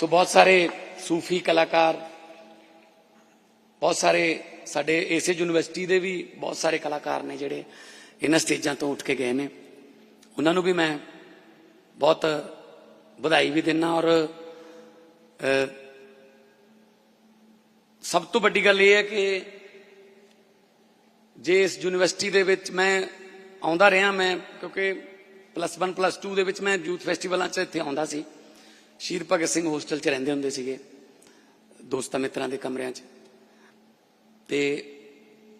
ਸੋ ਬਹੁਤ ਸਾਰੇ ਸੂਫੀ ਕਲਾਕਾਰ, ਬਹੁਤ ਸਾਰੇ ਸਾਡੇ ਇਸੇ ਯੂਨੀਵਰਸਿਟੀ ਦੇ ਵੀ ਬਹੁਤ ਸਾਰੇ ਕਲਾਕਾਰ ਨੇ ਜਿਹੜੇ ਇਹਨਾਂ ਸਟੇਜਾਂ ਤੋਂ ਉੱਠ ਕੇ ਗਏ ਨੇ। ਉਹਨਾਂ ਨੂੰ ਵੀ ਮੈਂ ਬਹੁਤ ਵਧਾਈ ਵੀ ਦਿੰਨਾ ਔਰ ਸਭ ਤੋਂ ਵੱਡੀ ਗੱਲ ਇਹ ਹੈ ਕਿ ਜੇ ਇਸ ਯੂਨੀਵਰਸਿਟੀ ਦੇ ਵਿੱਚ ਮੈਂ ਆਉਂਦਾ ਰਿਹਾ, ਮੈਂ ਕਿਉਂਕਿ ਪਲੱਸ 1 ਪਲੱਸ 2 ਦੇ ਵਿੱਚ ਮੈਂ ਯੂਥ ਫੈਸਟੀਵਲਾਂ 'ਚ ਇੱਥੇ ਆਉਂਦਾ ਸੀ। ਸ਼ਹੀਦ ਭਗਤ ਸਿੰਘ ਹੋਸਟਲ 'ਚ ਰਹਿੰਦੇ ਹੁੰਦੇ ਸੀਗੇ ਦੋਸਤਾਂ ਮਿੱਤਰਾਂ ਦੇ ਕਮਰਿਆਂ 'ਚ। ਤੇ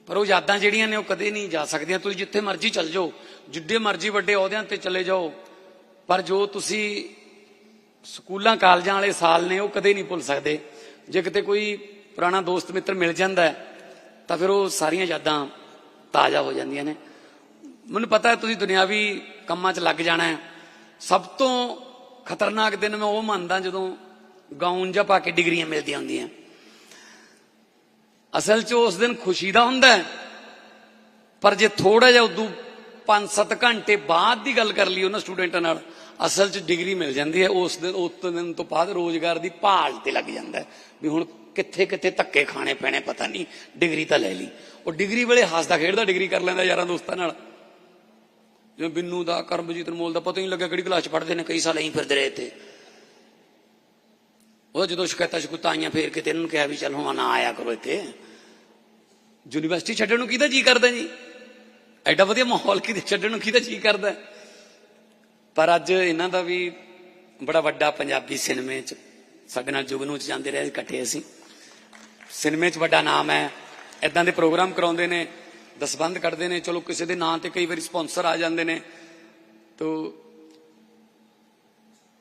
ਪਰ ਉਹ ਯਾਦਾਂ ਜਿਹੜੀਆਂ ਨੇ ਉਹ ਕਦੇ ਨਹੀਂ ਜਾ ਸਕਦੀਆਂ। ਤੁਸੀਂ ਜਿੱਥੇ ਮਰਜ਼ੀ ਚੱਲ ਜਾਓ ਜਿੱਡੇ ਮਰਜ਼ੀ ਵੱਡੇ ਅਹੁਦਿਆਂ ਤੇ ਚਲੇ ਜਾਓ ਪਰ ਜੋ ਤੁਸੀਂ ਸਕੂਲਾਂ ਕਾਲਜਾਂ ਵਾਲੇ ਸਾਲ ਨੇ ਉਹ ਕਦੇ ਨਹੀਂ ਭੁੱਲ ਸਕਦੇ। ਜੇ ਕਿਤੇ ਕੋਈ ਪੁਰਾਣਾ ਦੋਸਤ ਮਿੱਤਰ ਮਿਲ ਜਾਂਦਾ ਹੈ, ਤਾਂ ਫਿਰ ਉਹ ਸਾਰੀਆਂ ਯਾਦਾਂ ਤਾਜ਼ਾ ਹੋ ਜਾਂਦੀਆਂ ਨੇ। ਮੈਨੂੰ ਪਤਾ ਹੈ ਤੁਸੀਂ ਦੁਨਿਆਵੀ ਕੰਮਾਂ 'ਚ ਲੱਗ ਜਾਣਾ ਹੈ। ਸਭ ਤੋਂ ਖਤਰਨਾਕ ਦਿਨ ਮੈਂ ਉਹ ਮੰਨਦਾ ਜਦੋਂ ਗਾਊਨ ਜਾਂ ਪਾ ਕੇ ਡਿਗਰੀਆਂ ਮਿਲਦੀਆਂ ਹੁੰਦੀਆਂ। ਅਸਲ 'ਚ ਉਸ ਦਿਨ ਖੁਸ਼ੀ ਦਾ ਹੁੰਦਾ ਪਰ ਜੇ ਥੋੜਾ ਜਿਹਾ ਉਦੋਂ 5-7 ਘੰਟੇ ਬਾਅਦ ਦੀ ਗੱਲ ਕਰ ਲਈ ਉਹਨਾਂ ਸਟੂਡੈਂਟਾਂ ਨਾਲ, ਅਸਲ 'ਚ ਡਿਗਰੀ ਮਿਲ ਜਾਂਦੀ ਹੈ। ਉਸ ਦਿਨ ਉਸ ਦਿਨ ਤੋਂ ਬਾਅਦ ਰੋਜ਼ਗਾਰ ਦੀ ਭਾਲ ਤੇ ਲੱਗ ਜਾਂਦਾ ਵੀ ਹੁਣ ਕਿੱਥੇ ਕਿੱਥੇ ਧੱਕੇ ਖਾਣੇ ਪੈਣੇ, ਪਤਾ ਨਹੀਂ, ਡਿਗਰੀ ਤਾਂ ਲੈ ਲਈ। ਉਹ ਡਿਗਰੀ ਵੇਲੇ ਹੱਸਦਾ ਖੇਡਦਾ, ਡਿਗਰੀ ਕਰ ਲੈਂਦਾ ਯਾਰਾਂ ਦੋਸਤਾਂ ਨਾਲ। ਜਿਵੇਂ ਬਿੰਨੂ ਦਾ, ਕਰਮਜੀਤ ਅਨਮੋਲ ਦਾ ਪਤਾ ਹੀ ਨਹੀਂ ਲੱਗਿਆ ਕਿਹੜੀ ਕਲਾਸ ਪੜ੍ਹਦੇ ਨੇ, ਕਈ ਸਾਲ ਐਂ ਫਿਰਦੇ ਰਹੇ ਤੇ ਉਹ ਜਦੋਂ ਸ਼ਿਕਾਇਤਾਂ ਸ਼ਿਕਾਇਤਾਂ ਆਈਆਂ, ਫੇਰ ਕਿਤੇ ਇਹਨਾਂ ਨੂੰ ਕਿਹਾ ਵੀ ਚੱਲ ਹੁਣ ਨਾ ਆਇਆ ਕਰੋ ਇੱਥੇ। ਯੂਨੀਵਰਸਿਟੀ ਛੱਡਣ ਨੂੰ ਕਿਹਦਾ ਜੀ ਕਰਦਾ ਜੀ? ਐਡਾ ਵਧੀਆ ਮਾਹੌਲ ਕਿਤੇ ਛੱਡਣ ਨੂੰ ਕਿਹਦਾ ਜੀ ਕਰਦਾ? ਪਰ ਅੱਜ ਇਹਨਾਂ ਦਾ ਵੀ ਬੜਾ ਵੱਡਾ ਪੰਜਾਬੀ ਸਿਨੇਮੇ ਚ, ਸਾਡੇ ਨਾਲ ਜੁਗਨੂ ਚ ਜਾਂਦੇ ਰਹੇ ਇਕੱਠੇ ਅਸੀਂ। ਸਿਨੇਮੇ ਚ ਵੱਡਾ ਨਾਮ ਹੈ। ਇਦਾਂ ਦੇ ਪ੍ਰੋਗਰਾਮ ਕਰਾਉਂਦੇ ਨੇ। ਦਸਬੰਦ ਕੱਢਦੇ ਨੇ, ਚਲੋ ਕਿਸੇ ਦੇ ਨਾਂ ਤੇ ਕਈ ਵਾਰੀ ਸਪਾਂਸਰ ਆ ਜਾਂਦੇ ਨੇ। ਤੋ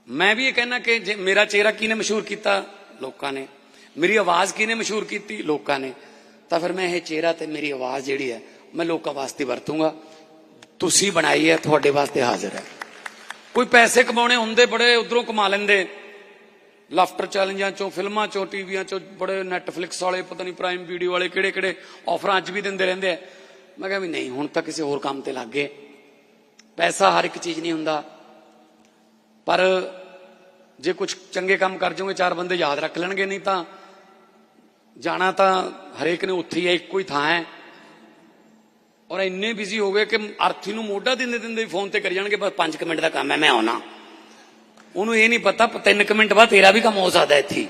ਮੈਂ ਵੀ ਇਹ ਕਹਿਣਾ ਕਿ ਜੇ ਮੇਰਾ ਚਿਹਰਾ ਕਿਹਨੇ ਮਸ਼ਹੂਰ ਕੀਤਾ? ਲੋਕਾਂ ਨੇ। ਮੇਰੀ ਆਵਾਜ਼ ਕਿਹਨੇ ਮਸ਼ਹੂਰ ਕੀਤੀ? ਲੋਕਾਂ ਨੇ। ਤਾਂ ਫਿਰ ਮੈਂ ਇਹ ਚਿਹਰਾ ਤੇ ਮੇਰੀ ਆਵਾਜ਼ ਜਿਹੜੀ ਹੈ, ਮੈਂ ਲੋਕਾਂ ਵਾਸਤੇ ਵਰਤੂੰਗਾ। ਤੁਸੀਂ ਬਣਾਈ ਹੈ, ਤੁਹਾਡੇ ਵਾਸਤੇ ਹਾਜ਼ਰ ਹੈ। ਕੋਈ ਪੈਸੇ ਕਮਾਉਣੇ ਹੁੰਦੇ, ਬੜੇ ਉਧਰੋਂ ਕਮਾ ਲੈਂਦੇ। ਲਾਫਟਰ ਚੈਲੰਜਾਂ ਚੋਂ, ਫਿਲਮਾਂ ਚੋਂ, ਟੀਵੀਆਂ ਚੋਂ, ਬੜੇ ਨੈਟਫਲਿਕਸ ਵਾਲੇ, ਪਤਾ ਨਹੀਂ ਪ੍ਰਾਈਮ ਵੀਡੀਓ ਵਾਲੇ ਕਿਹੜੇ ਕਿਹੜੇ ਆਫਰਾਂ ਅੱਜ ਵੀ ਦਿੰਦੇ ਰਹਿੰਦੇ ਆ। ਮੈਂ ਕਿਹਾ ਵੀ ਨਹੀਂ, ਹੁਣ ਤਾਂ ਕਿਸੇ ਹੋਰ ਕੰਮ ਤੇ ਲੱਗ ਗਏ। ਪੈਸਾ ਹਰ ਇੱਕ ਚੀਜ਼ ਨਹੀਂ ਹੁੰਦਾ। ਪਰ ਜੇ ਕੁਝ ਚੰਗੇ ਕੰਮ ਕਰ ਜਾਓਗੇ, ਚਾਰ ਬੰਦੇ ਯਾਦ ਰੱਖ ਲੈਣਗੇ, ਨਹੀਂ ਤਾਂ ਜਾਣਾ ਤਾਂ ਹਰੇਕ ਨੇ ਉੱਥੇ ਹੀ ਹੈ, ਇੱਕੋ ਹੀ ਥਾਂ ਹੈ। ਔਰ ਇੰਨੇ ਬਿਜ਼ੀ ਹੋ ਗਏ ਕਿ ਅਰਥੀ ਨੂੰ ਮੋਢਾ ਦਿੰਦੇ ਦਿੰਦੇ ਫੋਨ ਤੇ ਕਰੀ ਜਾਣਗੇ, ਬਸ 5 ਮਿੰਟ ਦਾ ਕੰਮ ਹੈ, ਮੈਂ ਆਉਣਾ। ਉਹਨੂੰ ਇਹ ਨਹੀਂ ਪਤਾ 3 ਮਿੰਟ ਬਾਅਦ ਤੇਰਾ ਵੀ ਕੰਮ ਹੋ ਸਕਦਾ ਇੱਥੇ।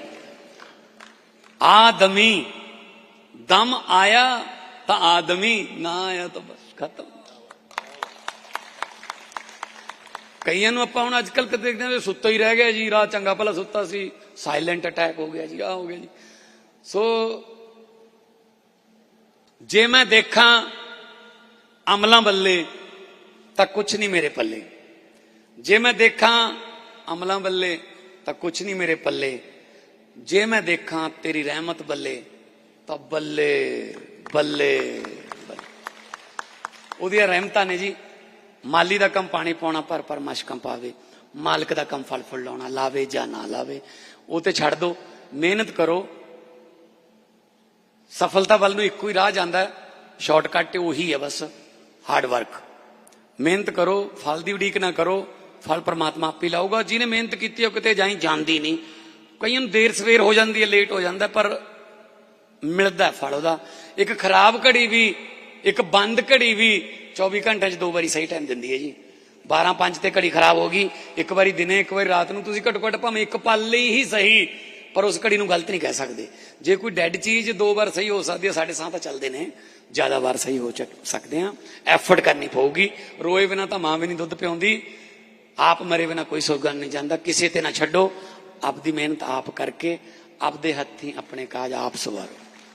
ਆਦਮੀ ਦਮ ਆਇਆ ਤਾਂ ਆਦਮੀ ਨਾ ਆਇਆ ਤਾਂ ਬਸ ਖਤਮ ਕਈਆਂ ਨੂੰ ਆਪਾਂ ਹੁਣ ਅੱਜ ਕੱਲ ਦੇਖਦੇ ਹਾਂ ਵੀ ਸੁੱਤਾ ਹੀ ਰਹਿ ਗਿਆ ਜੀ ਰਾਤ ਚੰਗਾ ਭਲਾ ਸੁੱਤਾ ਸੀ ਸਾਇਲੈਂਟ ਅਟੈਕ ਹੋ ਗਿਆ ਜੀ ਆ ਹੋ ਗਿਆ ਜੀ ਸੋ ਜੇ ਮੈਂ ਦੇਖਾਂ ਅਮਲਾਂ ਬੱਲੇ ਤਾਂ ਕੁਝ ਨਹੀਂ ਮੇਰੇ ਪੱਲੇ ਜੇ ਮੈਂ ਦੇਖਾਂ ਅਮਲਾਂ ਬੱਲੇ ਤਾਂ ਕੁਝ ਨਹੀਂ ਮੇਰੇ ਪੱਲੇ ਜੇ ਮੈਂ ਦੇਖਾਂ ਤੇਰੀ ਰਹਿਮਤ ਬੱਲੇ ਤਾਂ ਬੱਲੇ ਬੱਲੇ ਉਹਦੀਆਂ ਰਹਿਮਤਾਂ ਨੇ ਜੀ। ਮਾਲੀ ਦਾ ਕੰਮ ਪਾਣੀ ਪਾਉਣਾ, ਪਰ ਪਰ ਮਸ਼ਕਾਂ ਪਾਵੇ। ਮਾਲਕ ਦਾ ਕੰਮ ਫਲ ਫੁੱਲ ਲਾਉਣਾ, ਲਾਵੇ ਜਾਂ ਨਾ ਲਾਵੇ। ਉਹ ਤੇ ਛੱਡ ਦੋ। ਮਿਹਨਤ ਕਰੋ। ਸਫਲਤਾ ਵੱਲ ਨੂੰ ਇੱਕੋ ਹੀ ਰਾਹ ਜਾਂਦਾ। ਹੈ ਸ਼ਾਰਟਕਟ ਉਹੀ ਹੈ ਬਸ। Hard work. ਮਿਹਨਤ ਕਰੋ, ਫਲ ਦੀ ਉਡੀਕ ਨਾ ਕਰੋ। ਫਲ ਪਰਮਾਤਮਾ ਆਪੇ ਲਾਊਗਾ। ਜਿਹਨੇ ਮਿਹਨਤ ਕੀਤੀ, ਉਹ ਕਿਤੇ ਜਾਈ ਜਾਂਦੀ ਨਹੀਂ। ਕਈਆਂ ਨੂੰ ਦੇਰ ਸਵੇਰ ਹੋ ਜਾਂਦੀ ਹੈ, ਲੇਟ ਹੋ ਜਾਂਦਾ, ਪਰ ਮਿਲਦਾ ਫਲ ਉਹਦਾ। ਇੱਕ ਖਰਾਬ ਘੜੀ ਵੀ, ਇੱਕ ਬੰਦ ਘੜੀ ਵੀ 24 ਘੰਟਿਆਂ 'ਚ ਦੋ ਵਾਰੀ ਸਹੀ ਟਾਈਮ ਦਿੰਦੀ ਹੈ ਜੀ। 12 5 ਤੇ ਘੜੀ ਖਰਾਬ ਹੋ ਗਈ, ਇੱਕ ਵਾਰੀ ਦਿਨੇ, ਇੱਕ ਵਾਰੀ ਰਾਤ ਨੂੰ ਤੁਸੀਂ ਘੱਟੋ ਘੱਟ ਭਾਵੇਂ ਇੱਕ ਪਲ ਲਈ ਹੀ ਸਹੀ, ਪਰ ਉਸ ਘੜੀ ਨੂੰ ਗਲਤ ਨਹੀਂ ਕਹਿ ਸਕਦੇ। ਜੇ ਕੋਈ ਡੈੱਡ ਚੀਜ਼ ਦੋ ਵਾਰ ਸਹੀ ਹੋ ਸਕਦੀ ਹੈ, ਸਾਡੇ ਸਾਹ ਤਾਂ ਚੱਲਦੇ ਨੇ। ਜ਼ਿਆਦਾ ਵਾਰ ਸਹੀ ਹੋ ਚੱਕ- ਸਕਦੇ ਆ ਐਫਰਟ ਕਰਨੀ ਪਊਗੀ। ਰੋਏ ਬਿਨਾ ਤਾਂ ਮਾਂ ਵੀ ਨਹੀਂ ਦੁੱਧ ਪਿਆਉਂਦੀ ਆਪ ਮਰੇ ਬਿਨਾ ਕੋਈ ਸੁਰਗਨ ਨਹੀਂ ਜਾਂਦਾ। ਕਿਸੇ ਤੇ ਨਾ ਛੱਡੋ। ਆਪਦੀ ਮਿਹਨਤ ਆਪ ਕਰਕੇ, ਆਪਦੇ ਹੱਥੀਂ ਆਪਣੇ ਕਾਜ ਆਪ ਸਵਾਰੋ।